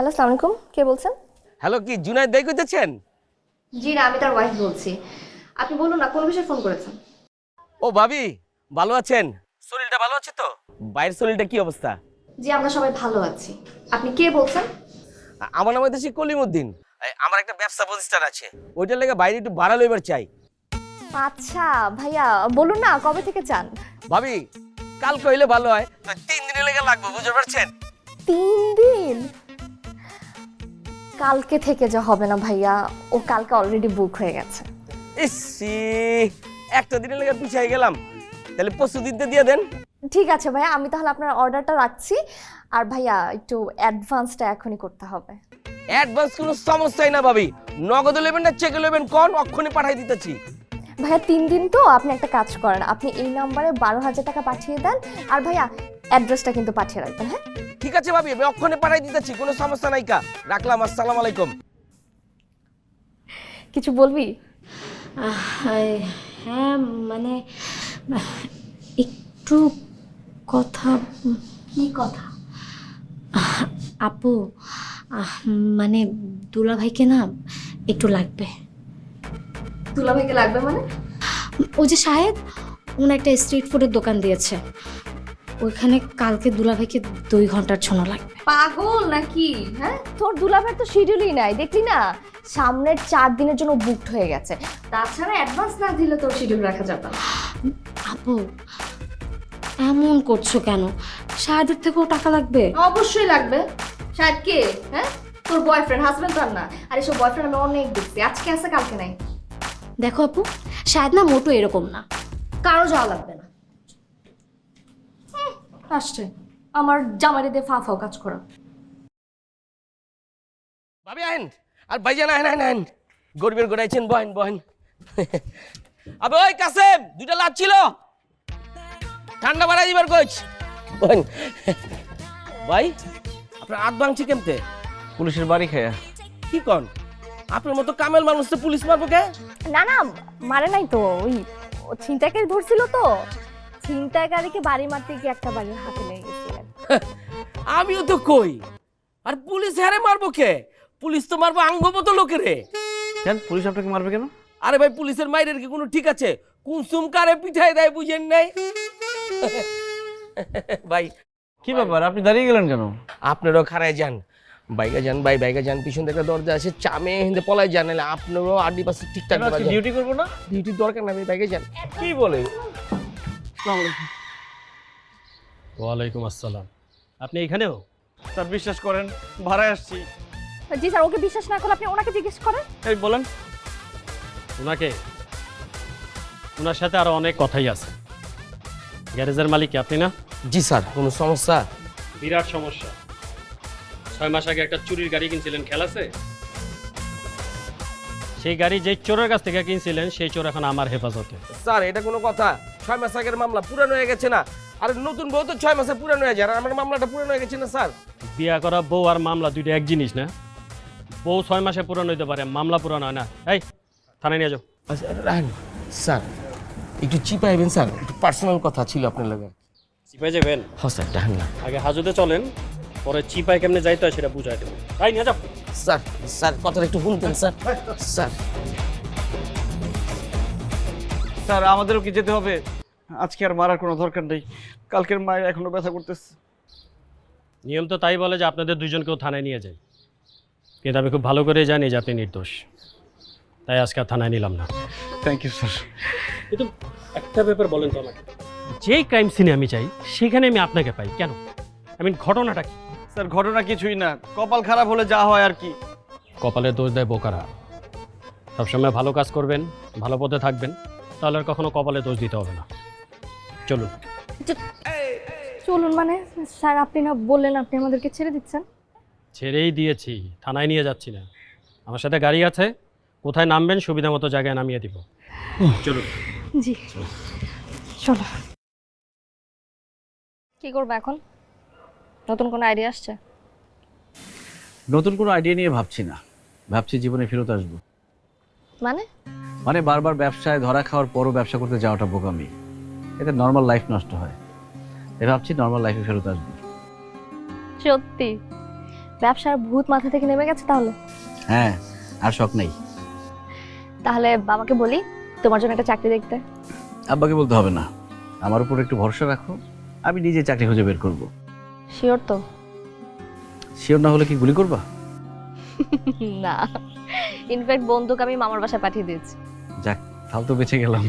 Hello আসসালামু আলাইকুম। কে বলছেন? হ্যালো কি জুনায়দ দেই কইতেছেন? জি না আমি তার ওয়াইফ বলছি। আপনি বলুন না কোন বিষয়ে ফোন করেছেন? ও ভাবি ভালো আছেন? শরীরটা ভালো আছে তো? বাইরের শরীরটা কি অবস্থা? জি আমরা সবাই ভালো আছি। আপনি কে বলছেন? আমার নাম হইতেছে কলিমুদ্দিন। আমার একটা ব্যবসা প্রতিষ্ঠান আছে। ওইটার লেগে বাইরে একটু ভাড়া লইবার চাই। আচ্ছা ভাইয়া বলুন না কবে থেকে চান ভাবি কাল কইলে ভালো হয়। তো তিন দিনের লেগে লাগবে বুঝতে পারছেন? তিন দিন? কালকে থেকে যা হবে না ভাইয়া ও কালকে অলরেডি বুক হয়ে গেছে। ইসি একটা দিনের লেগে পিছিয়ে গেলাম। তাহলে পরশু দিনতে দিয়ে দেন। ঠিক আছে ভাইয়া আমি তাহলে আপনার অর্ডারটা রাখছি। আর ভাইয়া একটু অ্যাডভান্সটা এখনই করতে হবে। অ্যাডভান্স কোনো সমস্যাই না ভাবি। নগদ নেবেন না চেকে নেবেন কোন? অক্ষণে পাঠাই দিতেছি। ভাইয়া তিন দিন তো আপনি একটা কাজ করেন। আপনি এই নাম্বারে বারো হাজার টাকা পাঠিয়ে দেন। আর ভাইয়া অ্যাড্রেসটা কিন্তু পাঠিয়ে রাখবেন হ্যাঁ? ঠিক আছে ভাবি আমি অক্ষণে পাঠাই দিতেছি কোনো সমস্যা নাই কা। রাখলাম আসসালামু আলাইকুম। কিছু বলবি? হ্যাঁ মানে একটু কথা কি কথা? আপু মানে দুলাভাইকে না একটু লাগবে। তুলা ভাইকে লাগবে মানে? ও যে সাহেব উনি একটা স্ট্রিট ফুডের দোকান দিয়েছে। ওইখানে কালকে দুলাভাইকে দুই ঘণ্টার জন্য লাগবে। পাগল নাকি? হ্যাঁ? তোর দুলাভের তো শিডিউলই নাই দেখলি না? সামনের চার দিনের জন্য বুকড হয়ে গেছে। তাছাড়া অ্যাডভান্স না দিলে তোর শিডিউল রাখা যাবে না। আপু এমন করছ কেন? সাহেবের থেকেও টাকা লাগবে? অবশ্যই লাগবে। শায়দ কে? হ্যাঁ? তোর বয়ফ্রেন্ড হাজবেন্ড তো আর না। আর এসব বয়ফ্রেন্ড আমি অনেক দেখছি। আজকে আছে কালকে নাই। দেখো আপু শায়দ না মোটো এরকম না। কারও যাওয়া লাগবে না। আসছে। আমার জামারি দিয়ে ফা ফাও কাজ করা। ভাবি আহেন। আর ভাইজান আহেন আহেন আহেন। গরিবের গোড়াইছেন বহেন বহেন। আবে ওই কাসেম দুইটা লাভ ছিল। ঠান্ডা বাড়াই দিবার কোচ বহেন। ভাই আপনার হাত ভাঙছি কেমতে? পুলিশের বাড়ি খেয়ে। কি কন? আপনার মতো কামেল মানুষ তো পুলিশ মারবো কে? না না মারে নাই তো। ওই ও ছিনতাইকারী ধরছিল তো। ছিনতাইকারীকে বাড়ি মারতে গিয়ে একটা বাড়ির হাতে লেগে গেছিলেন। আমিও তো কই। আর পুলিশ হ্যারে মারবো কে? পুলিশ তো মারবো আঙ্গমতো লোকেরে। কেন? পুলিশ আপনাকে মারবে কেন? আরে ভাই পুলিশের মাইরের কি কোনো ঠিক আছে? কুসুম কারে পিঠাই দেয় বুঝেন নাই? ভাই কি ব্যাপার? আপনি দাঁড়িয়ে গেলেন কেন? আপনারও খারায় যান। বাইকে যান ভাই বাইকে যান পিছন থেকে দরজা আছে চামে হিন্দে পলাই যান নাহলে আপনারও আড্ডি পাশে ঠিকঠাক ডিউটি করব না? ডিউটির দরকার না ভাই বাইকে যান। কি বলে? ওয়ালাইকুম আসসালাম। আপনি এখানেও? স্যার বিশ্বাস করেন ভাড়ায় আসছি। জি স্যার ওকে বিশ্বাস না করলে আপনি ওনাকে জিজ্ঞেস করেন। এই বলেন। ওনাকে? ওনার সাথে আরও অনেক কথাই আছে। গ্যারেজের মালিক আপনি না? জি স্যার কোনো সমস্যা? বিরাট সমস্যা। ছয় মাস আগে একটা চুরির গাড়ি কিনছিলেন খেয়াল আছে? সেই গাড়ি যে চোরের কাছ থেকে কিনছিলেন সেই চোর এখন আমার হেফাজতে। স্যার এটা কোনো কথা। ছয় মাস আগের মামলা পুরানো হয়ে গেছে না। আর নতুন বউ তো ছয় মাসে পুরানো হয়ে যায় আর আমার মামলাটা পুরানো হয়ে গেছে না স্যার? বিয়া করা বউ আর মামলা দুইটা এক জিনিস না। বউ ছয় মাসে পুরানো হইতে পারে মামলা পুরানো হয় না। এই থানায় নিয়ে যাও। আচ্ছা রাহেন স্যার একটু চিপাইবেন স্যার একটু পার্সোনাল কথা ছিল আপনার লগে। চিপাই যাবেন? হ্যাঁ স্যার ডান না। আগে হাজতে চলেন পরে চিপাই কেমনে যাইতে হয় সেটা বুঝাই দেবো। তাই নিয়ে যাও। স্যার স্যার কথাটা একটু শুনতেন স্যার। স্যার স্যার আমাদেরও কি যেতে হবে? আজকে আর মারার কোনো দরকার নেই। কালকের মায়ের এখনও ব্যথা করতেছে। নিয়ম তো তাই বলে যে আপনাদের দুজনকেও থানায় নিয়ে যায় কিন্তু আমি খুব ভালো করে জানি যে আপনি নির্দোষ। তাই আজকে আর থানায় নিলাম না। থ্যাংক ইউ স্যার কিন্তু একটা ব্যাপার বলেন তো আমাকে। যেই ক্রাইম সিনে আমি চাই সেখানে আমি আপনাকে পাই। কেন? আই মিন ঘটনাটা কি? স্যার ঘটনা কিছুই না। কপাল খারাপ হলে যা হয় আর কি। কপালে দোষ দেয় বোকারা। সবসময় ভালো কাজ করবেন ভালো পথে থাকবেন। তাহলে আর কখনো কপালে দোষ দিতে হবে না। চলুন। চলুন মানে স্যার আপনি না বললেন আপনি আমাদেরকে ছেড়ে দিচ্ছেন। ছেড়েই দিয়েছি থানায় নিয়ে যাচ্ছি না। আমার সাথে গাড়ি আছে কোথায় নামবেন সুবিধা মতো জায়গায় নামিয়ে দিব। চলুন। জি। চলো। কি করব এখন? নতুন কোনো আইডিয়া আসছে? নতুন কোনো আইডিয়া নিয়ে ভাবছি না। ভাবছি জীবনে ফেরত আসব। মানে? মানে বারবার ব্যবসায় ধরা খাওয়ার পরও ব্যবসা করতে যাওয়াটা বোকামি। এতে নর্মাল লাইফ নষ্ট হয়। তাই ভাবছি নর্মাল লাইফে ফেরত আসব। সত্যি? ব্যবসার ভূত মাথা থেকে নেমে গেছে তাহলে? হ্যাঁ আর শখ নেই। তাহলে বাবাকে বলি তোমার জন্য একটা চাকরি দেখতে। আব্বাকে বলতে হবে না। আমার উপর একটু ভরসা রাখো। আমি নিজে চাকরি খুঁজে বের করব। শিওর তো? শিওর না হলে কি গুলি করবা? না। ইনফ্যাক্ট বন্ধুকে আমি মামার বাসায় পাঠিয়ে দিয়েছি। যাক তাহলে তো বেঁচে গেলাম।